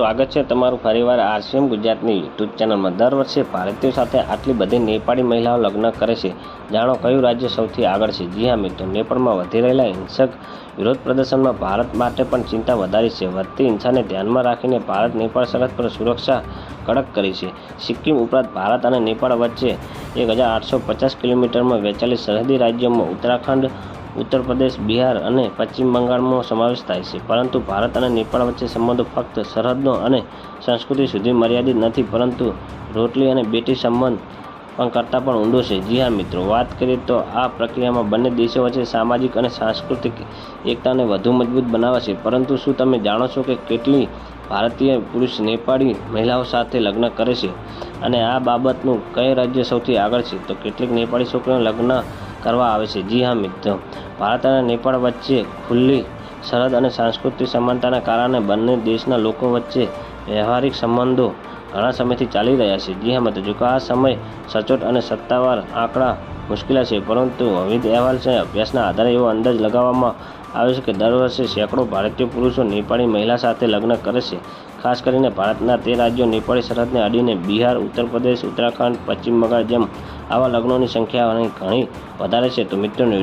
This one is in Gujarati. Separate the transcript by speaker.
Speaker 1: સ્વાગત છે તમારું ફરીવાર આરસીએમ ગુજરાતની યુટ્યુબ ચેનલમાં. દર વર્ષે ભારતીયો સાથે આટલી બધી નેપાળી મહિલાઓ લગ્ન કરે છે. જાણો કયું રાજ્ય સૌથી આગળ છે? જી હા મિત્રો, નેપાળમાં વધી રહેલા હિંસક વિરોધ પ્રદર્શનમાં ભારત માટે પણ ચિંતા વધારી છે. વધતી હિંસાને ધ્યાનમાં રાખીને ભારત નેપાળ સરહદ પર સુરક્ષા કડક કરી છે. સિક્કિમ ઉપરાંત ભારત અને નેપાળ વચ્ચે એક હજાર આઠસો પચાસ કિલોમીટરમાં વેચાયેલી સરહદી રાજ્યોમાં ઉત્તરાખંડ ઉત્તર પ્રદેશ, બિહાર અને પશ્ચિમ બંગાળનો સમાવેશ થાય છે. પરંતુ ભારત અને નેપાળ વચ્ચે સંબંધો ફક્ત સરહદનો અને સંસ્કૃતિ સુધી મર્યાદિત નથી, પરંતુ રોટલી અને બેટી સંબંધ પણ કરતાં પણ ઊંડો છે. જી હા, મિત્રો, વાત કરીએ તો આ પ્રક્રિયામાં બંને દેશો વચ્ચે સામાજિક અને સાંસ્કૃતિક એકતાને વધુ મજબૂત બનાવે છે. પરંતુ શું તમે જાણો છો કે કેટલી ભારતીય પુરુષ નેપાળી મહિલાઓ સાથે લગ્ન કરે છે? અને આ બાબતનું કઈ રાજ્ય સૌથી આગળ છે? તો કેટલીક નેપાળી છોકરીઓ લગ્ન કરવા આવે છે. જી હા, મિત્રો. ભારત અને નેપાળ વચ્ચે ખુલ્લી, સરહદ અને સાંસ્કૃતિક સમાનતાના કારણે બંને દેશના લોકો વચ્ચે વ્યવહારિક સંબંધો ઘણા સમયથી ચાલી રહ્યા છે. જી હા મિત્રો જોકે આ સમય સચોટ અને સત્તાવાર આંકડા મુશ્કેલ છે, પરંતુ વિવિધ અહેવાલ છે. અભ્યાસના આધારે એવો અંદાજ લગાવવામાં આવે છે કે દર વર્ષે સેંકડો ભારતીય પુરુષો નેપાળી મહિલા સાથે લગ્ન કરે છે. ખાસ કરીને ભારતના તે રાજ્યો નેપાળી સરહદને અડીને બિહાર, ઉત્તર પ્રદેશ, ઉત્તરાખંડ, પશ્ચિમ બંગાળ જેમ આવા લગ્નોની સંખ્યા ઘણી વધારે છે. તો મિત્રોને